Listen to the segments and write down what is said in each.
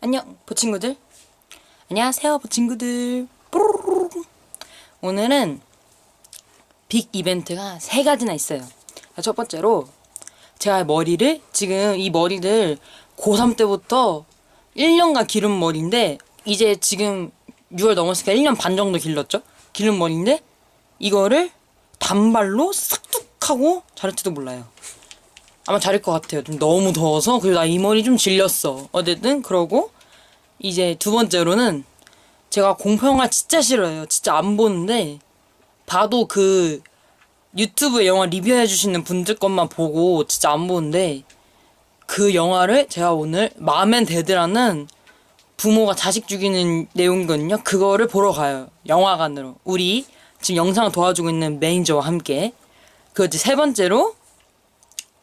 안녕, 보친구들. 안녕하세요, 보친구들. 오늘은 빅 이벤트가 세 가지나 있어요. 첫 번째로 제가 머리를 지금 이 머리를 고3 때부터 1년간 기른 머리인데 이제 지금 6월 넘었으니까 1년 반 정도 길렀죠? 기른 머리인데 이거를 단발로 싹둑 하고 자를지도 몰라요. 아마 자를 것 같아요. 좀 너무 더워서 그리고 나 이 머리 좀 질렸어. 어쨌든 그러고 이제 두 번째로는 제가 공포영화 진짜 싫어해요. 진짜 안 보는데 봐도 그 유튜브 영화 리뷰해 주시는 분들 것만 보고 진짜 안 보는데 그 영화를 제가 오늘 마멘 데드라는 부모가 자식 죽이는 내용이거든요. 그거를 보러 가요. 영화관으로. 우리 지금 영상을 도와주고 있는 매니저와 함께. 그 이제 세 번째로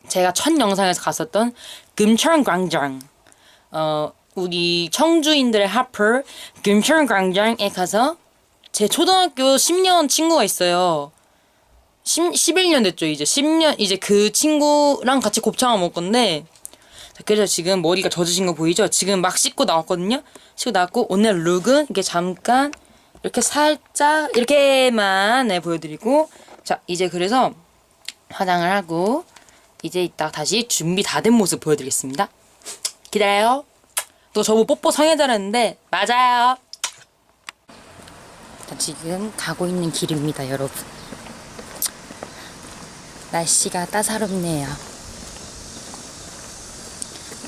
제가 첫 영상에서 갔었던 금천광장 어 우리 청주인들의 하프 금천광장에 가서 제 초등학교 10년 친구가 있어요. 10, 11년 됐죠 이제 10년 이제 그 친구랑 같이 곱창을 먹을 건데 자, 그래서 지금 머리가 젖으신 거 보이죠? 지금 막 씻고 나왔거든요. 씻고 나왔고 오늘 룩은 이렇게 잠깐 이렇게 살짝 이렇게만 네, 보여드리고 자 이제 그래서 화장을 하고 이제 이따 다시 준비 다 된 모습 보여드리겠습니다. 기다려요. 또 저보고 뽀뽀 성애자랬는데 맞아요. 자, 지금 가고 있는 길입니다, 여러분. 날씨가 따사롭네요.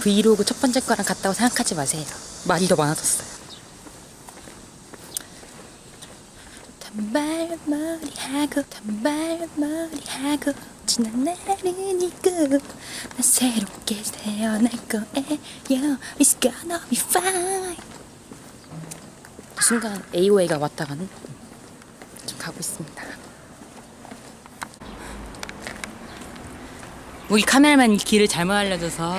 브이로그 첫 번째 거랑 같다고 생각하지 마세요. 말이 더 많아졌어요. 단발머리하고 단발머리하고 지난 있고 난 새롭게 태어날 거예요 It's gonna be fine 순간 AOA가 왔다 가는 좀 가고 있습니다 우리 카메라맨 길을 잘못 알려줘서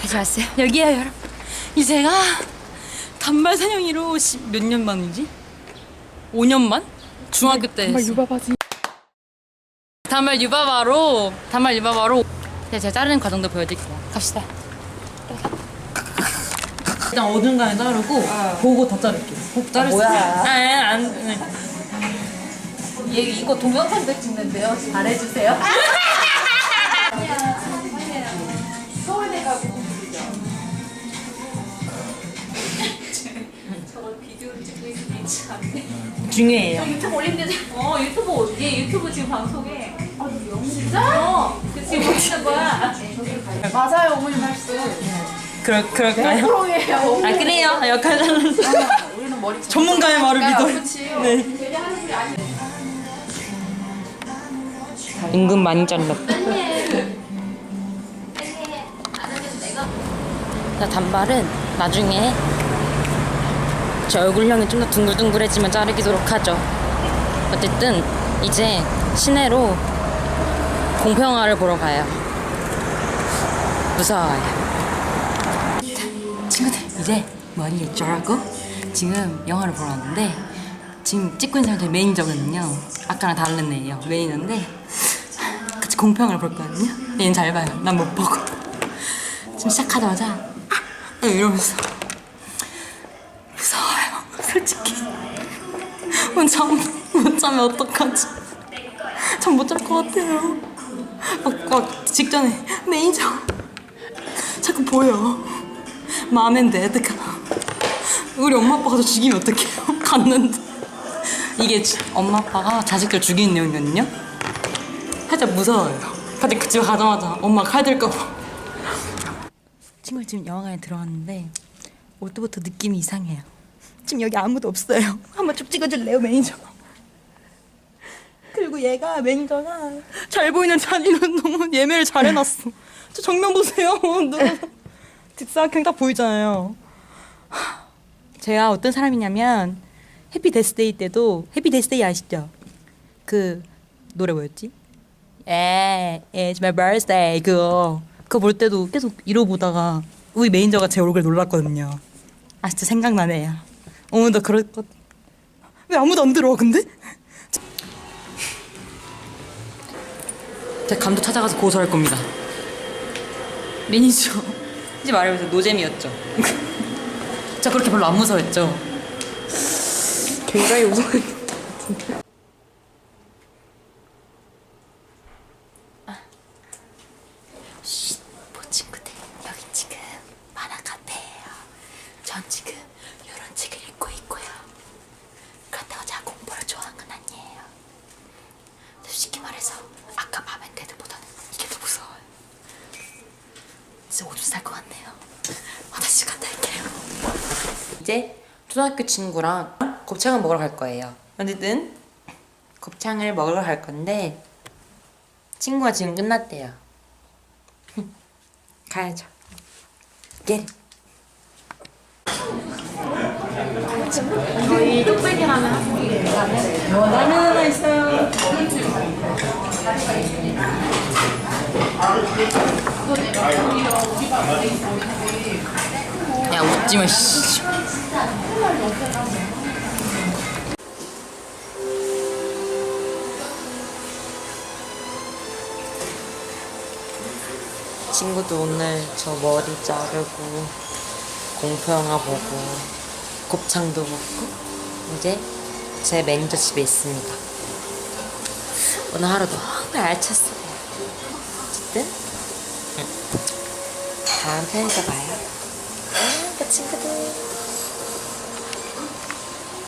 다시 왔어요 여기에요 여러분 이 제가 단발 사냥이로 몇 년 만이지? 5년 만? 중학교 때 정말 했어. 유바바지. 단발 유바바로 단발 유바바로 네, 제가 자르는 과정도 보여드릴게요 갑시다 일단 어딘가에 자르고 보고 다 자를게요 꼭 자를 뭐야? 아안 얘 이거 동영상도 찍는데요. 잘해주세요. 서울대 가고 저거 비디오를. 중요해요 유튜브 올린대. 어 유튜브 얘 유튜브 지금 방송에. 아 진짜? 어. 그 지금 올리는 거야. 맞아요 어머니 말씀. 그럴, 그럴까요? 프로예요. 아 그래요 역할은 우리는 머리 전문가의 말을 믿어요 그렇지. 네. 은근 많이 잘랐다. 자, 단발은 나중에 제 얼굴형이 좀 더 둥글둥글해지면 자르기도록 하죠. 어쨌든 이제 시내로 공포영화를 보러 가요. 무서워요. 자, 친구들 이제 머리 자르고 지금 영화를 보러 왔는데 지금 찍고 있는 사람들 매니저거든요. 아까랑 다른 애예요. 매니저인데 같이 공평을 볼 거거든요. 얘는 잘 봐요. 난 못 보고. 지금 시작하자마자 아! 이러면서 무서워요. 솔직히. 오늘 잠못 자면 어떡하지? 잠못 잘 것 같아요. 막, 막 직전에 매니저 자꾸 보여. 마음엔 데드가. 우리 엄마 아빠가 저 죽이면 어떡해요? 갔는데. 이게 지- 엄마 아빠가 자식들 죽이는 내용이거든요? 살짝 무서워요. 근데 그 집에 가자마자 엄마 칼 들까봐. 친구들 지금 영화관에 들어왔는데 올 때부터 느낌이 이상해요. 지금 여기 아무도 없어요. 한번 쭉 찍어줄래요, 매니저? 얘가 매니저가 잘 보이는 자리는 너무 예매를 잘 해놨어. 저 정면 보세요. 누가 뒷사각형 딱 보이잖아요. 제가 어떤 사람이냐면 해피 데스데이 때도 해피 데스데이 아시죠? 그 노래 뭐였지? 에, it's my birthday 그거 그거 볼 때도 계속 이러고 보다가 우리 매니저가 제 얼굴 놀랐거든요. 아 진짜 생각나네요. 오늘도 그럴 것. 왜 아무도 안 들어와 근데? 제가 감독 찾아가서 고소할 겁니다. 매니저 솔직히 말하면서 노잼이었죠. 저 그렇게 별로 안 무서웠죠. 굉장히 무서워. 뭐 친구들 여기 지금 만화 카페예요. 전 지금 이런 책을 읽고 있고요. 그렇다고 제가 공부를 좋아하는 건 아니에요. 솔직히 말해서 아까 마멘데드보다는 이게 더 무서워요. 진짜 오줌 쌀것 같네요. 화장실 갔다 올게요. 이제 초등학교 친구랑 곱창을 먹으러 갈 거예요. 어쨌든 곱창을 먹으러 갈 건데 친구가 지금 끝났대요. 가야죠. 예. 저희 뚝배기 하면 라면 하나 있어요. 야 웃지 마. 씨. 친구도 오늘 저 머리 자르고 공포 영화 보고 곱창도 먹고 이제 제 매니저 집에 있습니다. 오늘 하루 너무 알찼어요. 어쨌든 응. 다음 편에서 봐요. 안녕, 그 친구들.